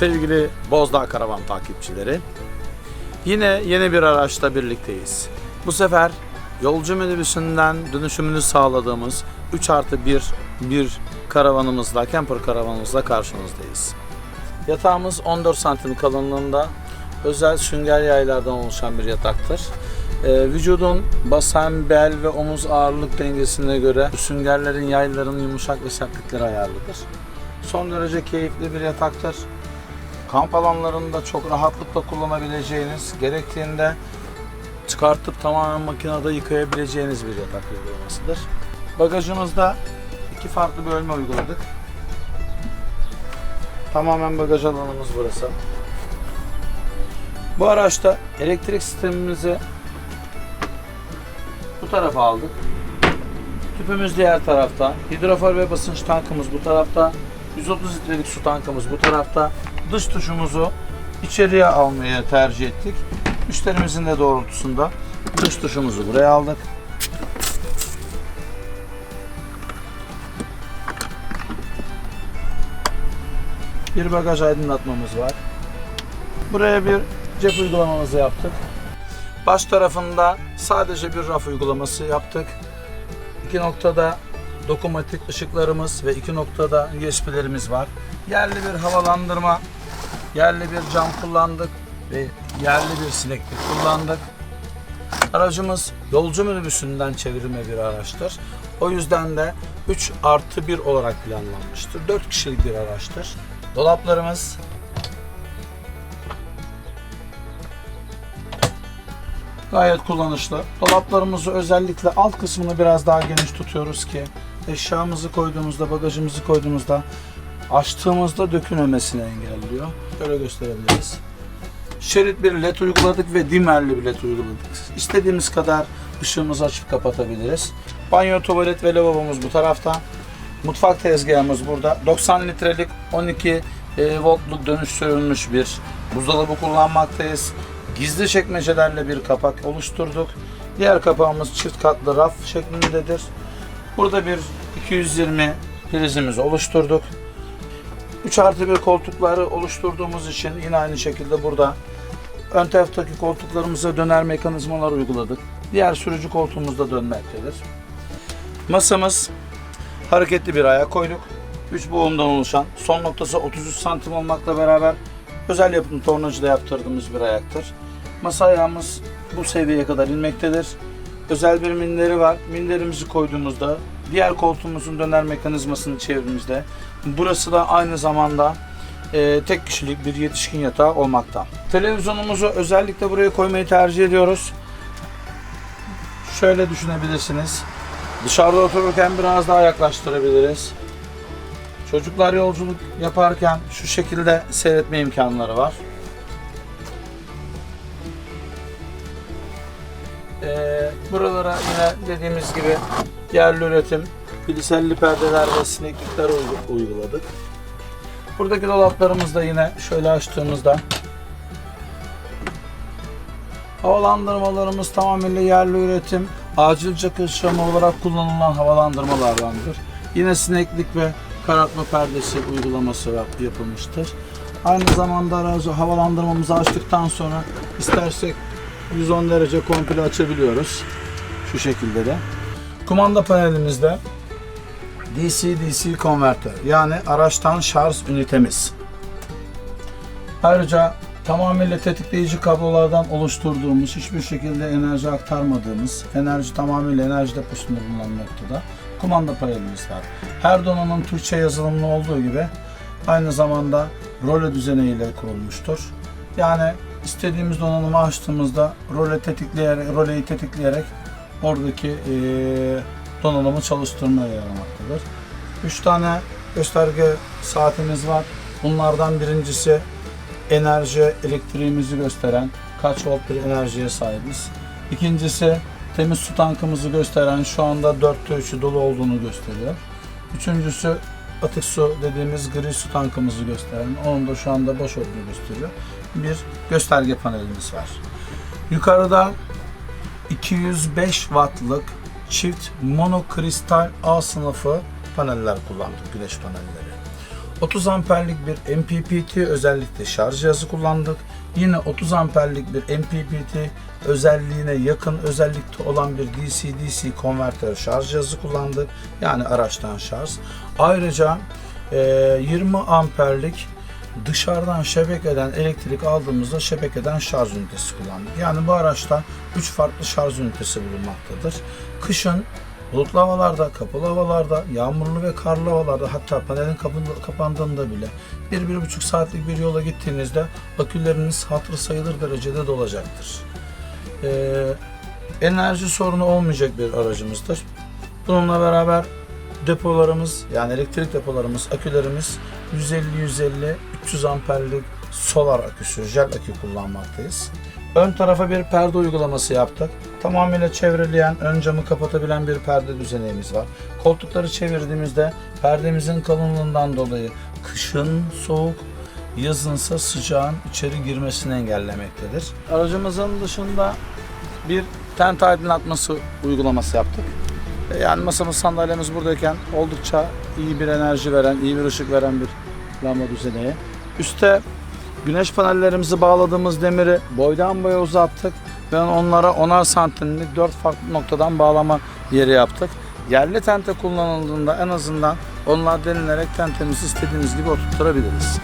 Sevgili Bozdağ Karavan takipçileri, yine yeni bir araçla birlikteyiz. Bu sefer yolcu minibüsünden dönüşümünü sağladığımız 3 artı 1 bir karavanımızla, camper karavanımızla karşınızdayız. Yatağımız 14 santim kalınlığında özel sünger yaylardan oluşan bir yataktır. Ee, vücudun basen, bel ve omuz ağırlık dengesine göre süngerlerin yayların yumuşak ve sertlikleri ayarlıdır. Son derece keyifli bir yataktır. Kamp alanlarında çok rahatlıkla kullanabileceğiniz, gerektiğinde çıkartıp tamamen makinede yıkayabileceğiniz bir yatak uygulamasıdır. Bagajımızda iki farklı bölme uyguladık. Tamamen bagaj alanımız burası. Bu araçta elektrik sistemimizi bu tarafa aldık. Tüpümüz diğer tarafta. Hidrofor ve basınç tankımız bu tarafta. 130 litrelik su tankımız bu tarafta. Dış tuşumuzu içeriye almaya tercih ettik. Müşterimizin de doğrultusunda dış tuşumuzu buraya aldık. Bir bagaj aydınlatmamız var. Buraya bir cep uygulamamızı yaptık. Baş tarafında sadece bir raf uygulaması yaptık. İki noktada dokunmatik ışıklarımız ve iki noktada USB'lerimiz var. Yerli bir havalandırma, yerli bir cam kullandık ve yerli bir sineklik kullandık. Aracımız yolcu minibüsünden çevirme bir araçtır. O yüzden de 3 artı 1 olarak planlanmıştır. 4 kişilik bir araçtır. Dolaplarımız gayet kullanışlı. Dolaplarımızı özellikle alt kısmını biraz daha geniş tutuyoruz ki eşyamızı koyduğumuzda, bagajımızı koyduğumuzda açtığımızda dökülmemesini engelliyor. Şöyle gösterebiliriz. Şerit bir led uyguladık ve dimerli bir led uyguladık. İstediğimiz kadar ışığımızı açıp kapatabiliriz. Banyo, tuvalet ve lavabomuz bu tarafta. Mutfak tezgahımız burada. 90 litrelik 12 e, voltluk dönüştürülmüş bir buzdolabı kullanmaktayız. Gizli çekmecelerle bir kapak oluşturduk. Diğer kapağımız çift katlı raf şeklindedir. Burada bir 220 prizimizi oluşturduk. 3 artı bir koltukları oluşturduğumuz için yine aynı şekilde burada ön taraftaki koltuklarımıza döner mekanizmalar uyguladık. Diğer sürücü koltuğumuzda dönmektedir. Masamız hareketli bir ayak koyduk. 3 boğumdan oluşan son noktası 33 santim olmakla beraber özel yapım tornacıda yaptırdığımız bir ayaktır. Masa ayağımız bu seviyeye kadar inmektedir. Özel bir minderi var. Minderimizi koyduğumuzda diğer koltuğumuzun döner mekanizmasını çevirdiğimizde burası da aynı zamanda e, tek kişilik bir yetişkin yatağı olmakta. Televizyonumuzu özellikle buraya koymayı tercih ediyoruz. Şöyle düşünebilirsiniz. Dışarıda otururken biraz daha yaklaştırabiliriz. Çocuklar yolculuk yaparken şu şekilde seyretme imkanları var. Ee, buralara yine dediğimiz gibi yerli üretim pliselli perdeler ve sineklikler uygu- uyguladık. Buradaki dolaplarımız da yine şöyle açtığımızda havalandırmalarımız tamamıyla yerli üretim acil çakı ışığımı olarak kullanılan havalandırmalardandır. Yine sineklik ve karartma perdesi uygulaması yap- yapılmıştır. Aynı zamanda aracı havalandırmamızı açtıktan sonra istersek 110 derece komple açabiliyoruz. Şu şekilde de. Kumanda panelimizde DC-DC konvertör yani araçtan şarj ünitemiz. Ayrıca tamamıyla tetikleyici kablolardan oluşturduğumuz, hiçbir şekilde enerji aktarmadığımız, enerji tamamıyla enerji deposunda bulunan noktada kumanda panelimiz var. Her donanım Türkçe yazılımlı olduğu gibi aynı zamanda role düzeniyle kurulmuştur. Yani istediğimiz donanımı açtığımızda role tetikleyerek, roleyi tetikleyerek oradaki eee donanımı çalıştırmaya yaramaktadır. 3 tane gösterge saatimiz var. Bunlardan birincisi enerji, elektriğimizi gösteren kaç volt bir enerjiye sahibiz. İkincisi temiz su tankımızı gösteren şu anda 4'te 3'ü dolu olduğunu gösteriyor. Üçüncüsü atık su dediğimiz gri su tankımızı gösteren, onun da şu anda boş olduğunu gösteriyor. Bir gösterge panelimiz var. Yukarıda 205 wattlık çift monokristal A sınıfı paneller kullandık, güneş panelleri. 30 amperlik bir MPPT özellikle şarj cihazı kullandık. Yine 30 amperlik bir MPPT özelliğine yakın özellikte olan bir DC-DC konvertör şarj cihazı kullandık. Yani araçtan şarj. Ayrıca e, 20 amperlik dışarıdan şebekeden elektrik aldığımızda şebekeden şarj ünitesi kullandık. Yani bu araçta 3 farklı şarj ünitesi bulunmaktadır. Kışın bulutlu havalarda, kapalı havalarda, yağmurlu ve karlı havalarda hatta panelin kapandığında bile 1-1,5 saatlik bir yola gittiğinizde aküleriniz hatırı sayılır derecede dolacaktır. Ee, enerji sorunu olmayacak bir aracımızdır. Bununla beraber depolarımız yani elektrik depolarımız, akülerimiz 150-150 300 amperlik solar aküsü, jel akü kullanmaktayız. Ön tarafa bir perde uygulaması yaptık. Tamamıyla çevreleyen, ön camı kapatabilen bir perde düzeneğimiz var. Koltukları çevirdiğimizde perdemizin kalınlığından dolayı kışın soğuk, yazınsa sıcağın içeri girmesini engellemektedir. Aracımızın dışında bir tent aydınlatması uygulaması yaptık. Yani masamız sandalyemiz buradayken oldukça iyi bir enerji veren, iyi bir ışık veren bir lamba düzeneği. Üste güneş panellerimizi bağladığımız demiri boydan boya uzattık ve onlara 10'ar santimlik 4 farklı noktadan bağlama yeri yaptık. Yerli tente kullanıldığında en azından onlar denilerek tentemizi istediğimiz gibi oturtturabiliriz.